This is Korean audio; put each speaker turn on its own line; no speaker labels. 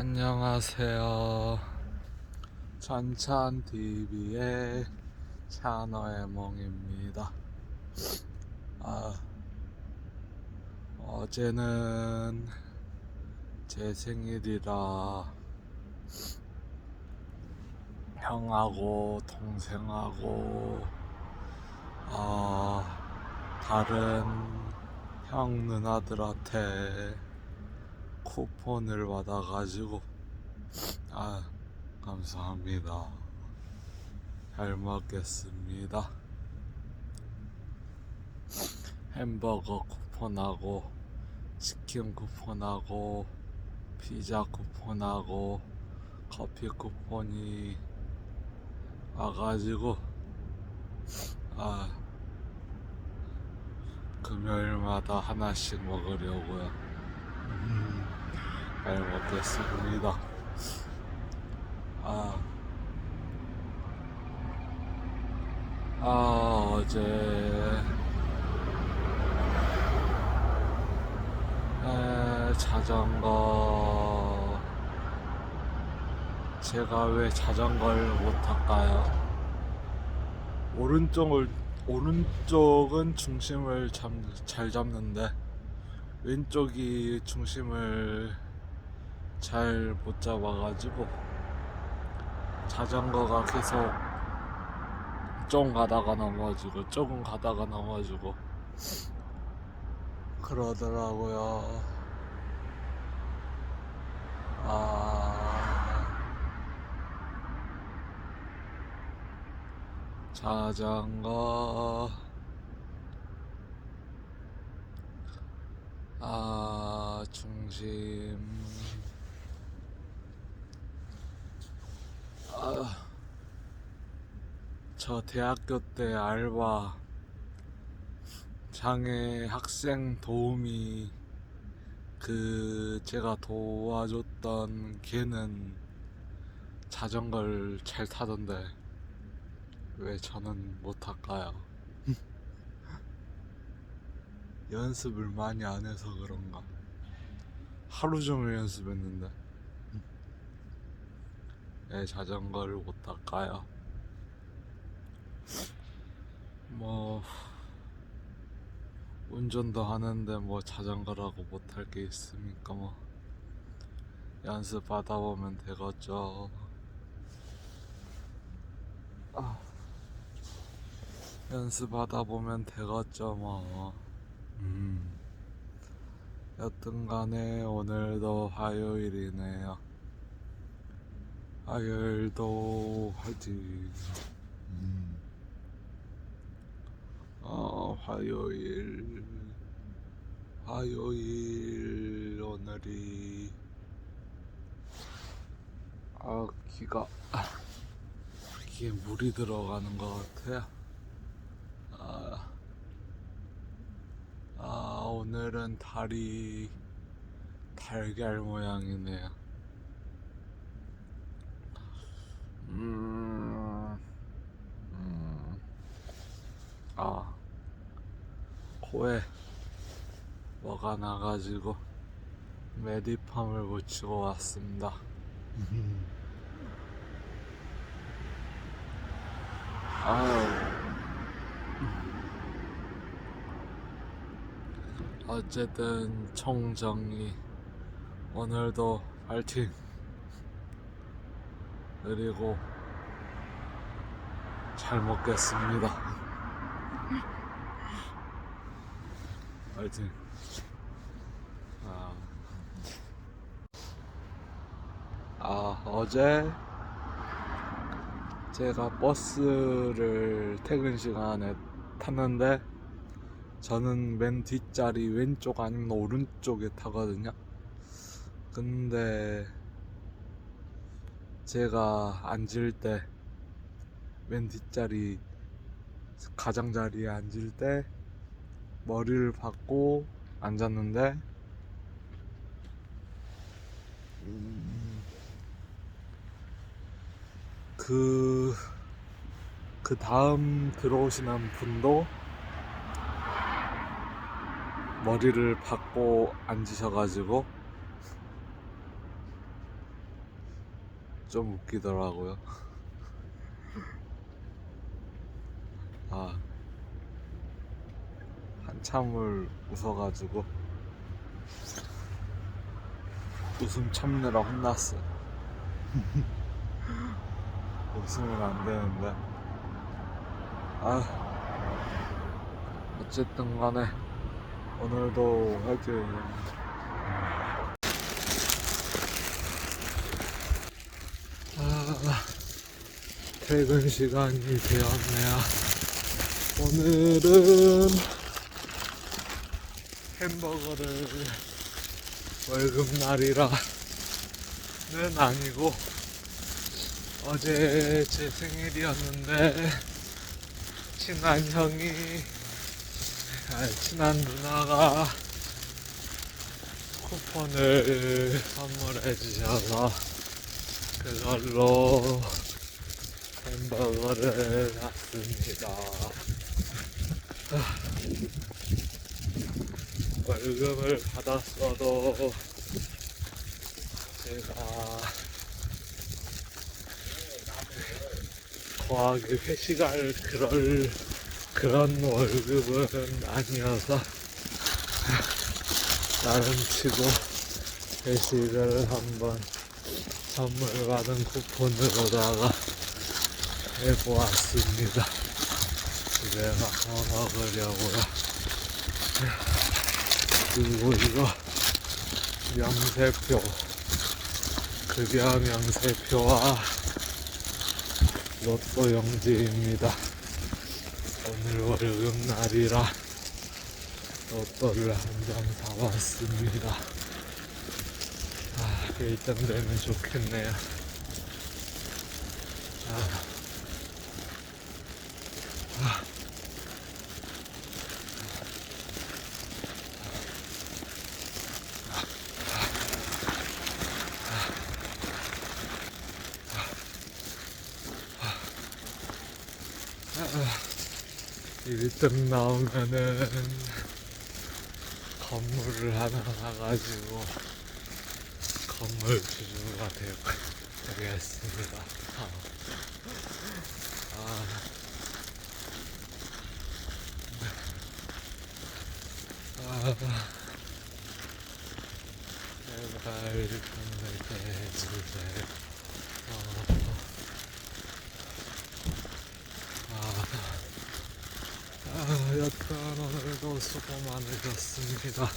안녕하세요. 전찬 TV의 차너의 몽입니다. 아, 어제는 제 생일이라 형하고 동생하고 아, 다른 형 누나들한테 쿠폰을 받아가지고 아 감사합니다. 잘 먹겠습니다. 햄버거 쿠폰하고 치킨 쿠폰하고 피자 쿠폰하고 커피 쿠폰이 와가지고 아 금요일마다 하나씩 먹으려고요. 음, 잘 먹겠습니다. 아, 아 어제 에, 자전거 제가 왜 자전거를 못 탈까요? 오른쪽을 오른쪽은 중심을 잡, 잘 잡는데 왼쪽이 중심을 잘 못 잡아가지고 자전거가 계속 좀 가다가 넘어지고 조금 가다가 넘어지고 그러더라고요. 아. 자전거. 아 중심 아, 저 대학교 때 알바 장애 학생 도우미 그 제가 도와줬던 걔는 자전거를 잘 타던데 왜 저는 못 탈까요? 연습을 많이 안 해서 그런가? 하루 종일 연습했는데 왜 자전거를 못 탈까요? 뭐 운전도 하는데 뭐 자전거라고 못탈게 있습니까 뭐 연습 받아보면 되겠죠 아. 연습하다 보면 되겠죠 뭐 음. 여튼 간에 오늘도 화요일이네요 화요일도 화이팅 음. 어, 화요일. 화요일 오늘이. 아 귀가 귀에 물이 들어가는 것 같아요. 아, 아 오늘은 달이 달걀 모양이네요 음, 음. 아 코에 뭐가 나가지고 메디팜을 붙이고 왔습니다. 아유. 어쨌든 총정리 오늘도 파이팅 그리고 잘 먹겠습니다. 파이팅. 아, 아 어제 제가 버스를 퇴근 시간에 탔는데 저는 맨 뒷자리 왼쪽 아니면 오른쪽에 타거든요. 근데 제가 앉을 때 맨 뒷자리 가장자리에 앉을 때 머리를 박고 앉았는데 음, 그, 그 다음 들어오시는 분도 머리를 박고 앉으셔가지고 좀 웃기더라고요. 아, 한참을 웃어가지고 웃음 참느라 혼났어. 웃으면 안 되는데. 아, 어쨌든 간에 오늘도 화이팅. 아, 퇴근 시간이 되었네요. 오늘은 햄버거를 월급날이라는 아니고 어제 제 생일이었는데 친한 형이 아니, 친한 누나가 쿠폰을 선물해 주셔서 그걸로 햄버거를 샀습니다. 아, 월급을 받았어도 제가 거하게 회식할 그럴 그런 월급은 아니어서 나름 치고 회식을 한번 선물 받은 쿠폰으로다가 해보았습니다. 집에 가서 먹으려고요. 그리고 이거 명세표, 급여 명세표와 로또 용지입니다. 오늘 월급 날이라 로또를 한 장 사왔습니다. 아, 1등 되면 좋겠네요. 아. 일등 나오면은 건물을 하나 사가지고 건물 주주가 되, 되겠습니다. 아, 아, 아, 제발 건물 해주세요. 어, 아, 아, 여튼 오늘도 수고 많으셨습니다.